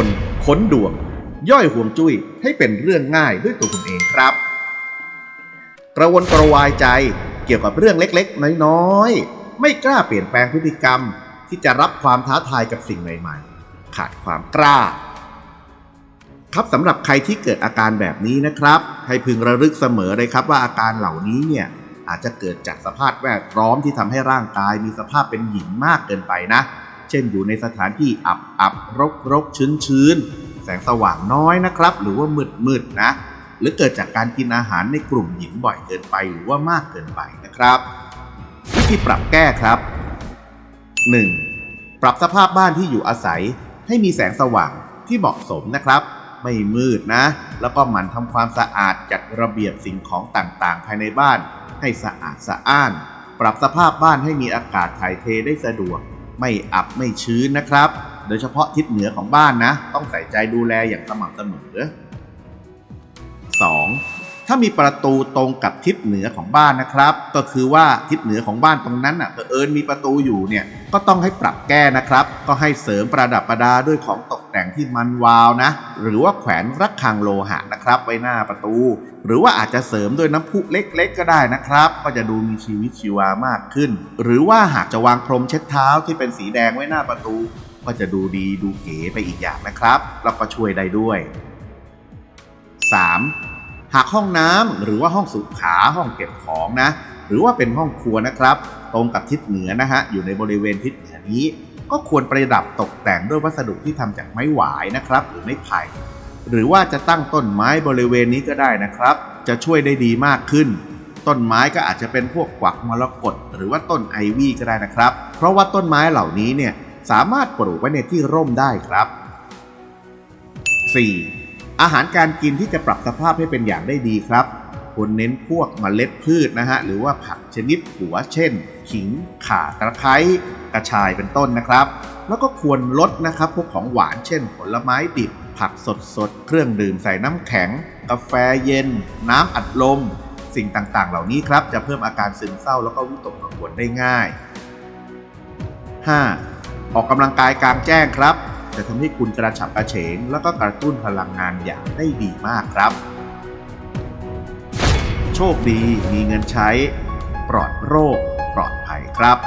คนค้นดวง ย่อยห่วงจุ้ยให้เป็นเรื่องง่ายด้วยตัวคุณเองครับ กระวนกระวายใจเกี่ยวกับเรื่องเล็กๆ น้อยๆ ไม่กล้าเปลี่ยนแปลงพฤติกรรม ที่จะรับความท้าทายกับสิ่งใหม่ๆ ขาดความกล้า ครับสำหรับใครที่เกิดอาการแบบนี้นะครับ ให้พึงระลึกเสมอเลยครับว่าอาการเหล่านี้เนี่ยอาจจะเกิดจากสภาพแวดล้อมที่ทำให้ร่างกายมีสภาพเป็นหญิงมากเกินไปนะ เช่นอยู่ในสถานที่อับอับรกรกชื้นชื้นแสงสว่างน้อยนะครับ หรือว่ามืดมืดนะ หรือเกิดจากการกินอาหารในกลุ่มหญิงบ่อยเกินไปหรือว่ามากเกินไปนะครับ วิธีปรับแก้ครับ 1. ปรับสภาพบ้านที่อยู่อาศัยให้มีแสงสว่างที่เหมาะสมนะครับ ไม่มืดนะ แล้วก็หมั่นทำความสะอาดจัดระเบียบสิ่งของต่างๆ ภายในบ้าน ให้สะอาดสะอ้าน ปรับสภาพบ้านให้มีอากาศถ่ายเทได้สะดวก ไม่อับไม่ชื้นนะครับ โดยเฉพาะทิศเหนือของบ้านนะ ต้องใส่ใจดูแลอย่างสม่ำเสมอ 2. ถ้ามีประตูตรงกับทิศเหนือของบ้านนะครับ ก็คือว่าทิศเหนือของบ้านตรงนั้นอะเผอิญมีประตูอยู่เนี่ยก็ต้องให้ปรับแก้นะครับ ก็ให้เสริมประดับประดาด้วยของตกแต่งที่มันวาวนะ หรือว่าแขวนระฆังโลหะนะครับ ไว้หน้าประตู หรือว่าอาจจะเสริมด้วยน้ำพุเล็กๆ ก็ได้นะครับ ก็จะดูมีชีวิตชีวามากขึ้น หรือว่าหากจะวางพรมเช็ดเท้าที่เป็นสีแดงไว้หน้าประตู ก็จะดูดีดูเก๋ไปอีกอย่างนะครับแล้วก็ช่วยได้ด้วย 3. หากห้องน้ำหรือว่าห้องสุขาห้องเก็บของนะ หรือว่าเป็นห้องครัวนะครับ ตรงกับทิศเหนือนะฮะอยู่ในบริเวณทิศเหนือนี้ ก็ควรประดับตกแต่งด้วยวัสดุที่ทำจากไม้หวายนะครับ หรือไม้ไผ่หรือว่าจะตั้งต้นไม้บริเวณนี้ก็ได้นะครับ จะช่วยได้ดีมากขึ้น ต้นไม้ก็อาจจะเป็นพวกกวักมรกตหรือว่าต้นไอวี่ก็ได้นะครับ เพราะว่าต้นไม้เหล่านี้เนี่ยสามารถปลูกไว้ในที่ร่มได้ครับ 4. อาหารการกินที่จะปรับสภาพให้เป็นอย่างได้ดีครับควรเน้นพวกเมล็ดพืชนะฮะหรือว่าผักชนิดหัวเช่น ขิง ข่าตะไคร้กระชายเป็นต้นนะครับ แล้วก็ควรลดนะครับพวกของหวานเช่น ผลไม้ดิบ ผักสดสดๆเครื่องดื่มใส่น้ำแข็ง กาแฟเย็น น้ำอัดลม สิ่งต่างๆ เหล่านี้ครับ จะเพิ่มอาการซึมเศร้าแล้วก็วิตกกังวลได้ง่าย 5. ออกกำลังกายกลางแจ้งครับ จะทำให้คุณกระฉับกระเฉง แล้วก็กระตุ้นพลังงานอย่างได้ดีมากครับ โชคดีมีเงินใช้ ปลอดโรค ปลอดภัยครับ